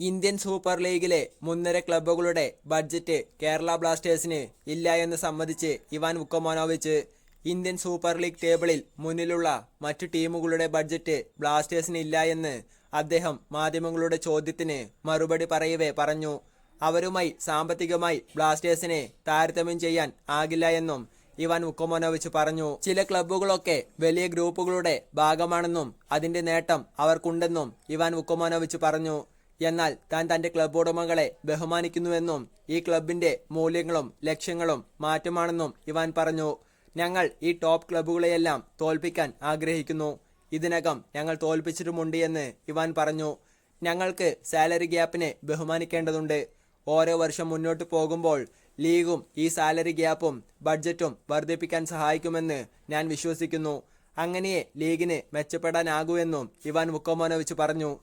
Indian super ലീഗിലെ മുൻനിര ക്ലബ്ബുകളുടെ budget Kerala ബ്ലാസ്റ്റേഴ്സിന് ഇല്ല എന്ന് സംബന്ധിച്ച് Ivan Vukomanovic Indian super league ടേബിളിൽ മുന്നിലുള്ള മറ്റു ടീമുകളുടെ ബഡ്ജറ്റ് ബ്ലാസ്റ്റേഴ്സിന് ഇല്ല എന്ന് അദ്ദേഹം മാധ്യമങ്ങളുടെ ചോദ്യത്തിന് മറുപടി പറയവേ പറഞ്ഞു. അവരുമായി സാമ്പത്തികമായി ബ്ലാസ്റ്റേഴ്സിനെ താരതമ്യം ചെയ്യാൻ ആകില്ല എന്നും ഇവാൻ ഉക്കമോനോവിച്ച് പറഞ്ഞു. ചില ക്ലബ്ബുകളൊക്കെ വലിയ ഗ്രൂപ്പുകളുടെ ഭാഗമാണെന്നും അതിന്റെ നേട്ടം അവർക്കുണ്ടെന്നും ഇവാൻ ഉക്കമോനോവിച്ച് പറഞ്ഞു. എന്നാൽ താൻ തന്റെ ക്ലബ് ഉടമകളെ ബഹുമാനിക്കുന്നുവെന്നും ഈ ക്ലബിന്റെ മൂല്യങ്ങളും ലക്ഷ്യങ്ങളും മാറ്റമാണെന്നും ഇവാൻ പറഞ്ഞു. ഞങ്ങൾ ഈ ടോപ്പ് ക്ലബുകളെയെല്ലാം തോൽപ്പിക്കാൻ ആഗ്രഹിക്കുന്നു. ഇതിനകം ഞങ്ങൾ തോൽപ്പിച്ചിട്ടുമുണ്ട് എന്ന് ഇവാൻ പറഞ്ഞു. ഞങ്ങൾക്ക് സാലറി ഗ്യാപ്പിനെ ബഹുമാനിക്കേണ്ടതുണ്ട്. ഓരോ വർഷം മുന്നോട്ട് പോകുമ്പോൾ ലീഗും ഈ സാലറി ഗ്യാപ്പും ബഡ്ജറ്റും വർദ്ധിപ്പിക്കാൻ സഹായിക്കുമെന്ന് ഞാൻ വിശ്വസിക്കുന്നു. അങ്ങനെയേ ലീഗിന് മെച്ചപ്പെടാനാകൂ എന്നും ഇവാൻ മുക്കോമോനോവിച്ച് പറഞ്ഞു.